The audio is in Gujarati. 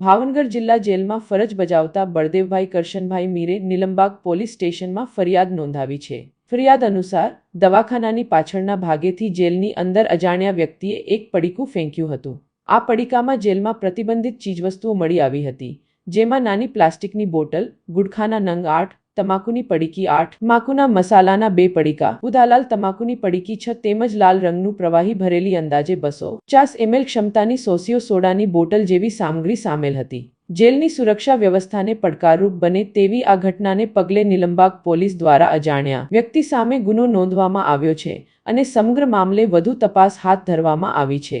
ભાવનગર જિલ્લા જેલમાં ફરજ બજાવતા બળદેવભાઈ કરશનભાઈ મીરે નિલંબાગ પોલીસ સ્ટેશનમાં ફરિયાદ નોંધાવી છે. ફરિયાદ અનુસાર દવાખાનાની પાછળના ભાગેથી જેલની અંદર અજાણ્યા વ્યક્તિએ એક પડીકું ફેંક્યું હતું. આ પડીકામાં જેલમાં પ્રતિબંધિત ચીજવસ્તુઓ મળી આવી હતી, જેમાં નાની પ્લાસ્ટિકની બોટલ ગુટખાના નંગ આઠ તમાકુની પડીકી આઠ તમાકુના મસાલાના બે પડીકા ઉદાલાલ તમાકુની પડીકી છ તેમજ લાલ રંગનું પ્રવાહી ભરેલી અંદાજે બસો ચાસ એમએલ ક્ષમતાની સોસિયો સોડાની બોટલ જેવી સામગ્રી સામેલ હતી જેલની સુરક્ષા વ્યવસ્થાને પડકારરૂપ બને તેવી આ ઘટનાને પગલે નિલંબાગ પોલીસ દ્વારા અજાણ્યા વ્યક્તિ સામે ગુનો નોંધવામાં આવ્યો છે અને સમગ્ર મામલે વધુ તપાસ હાથ ધરવામાં આવી છે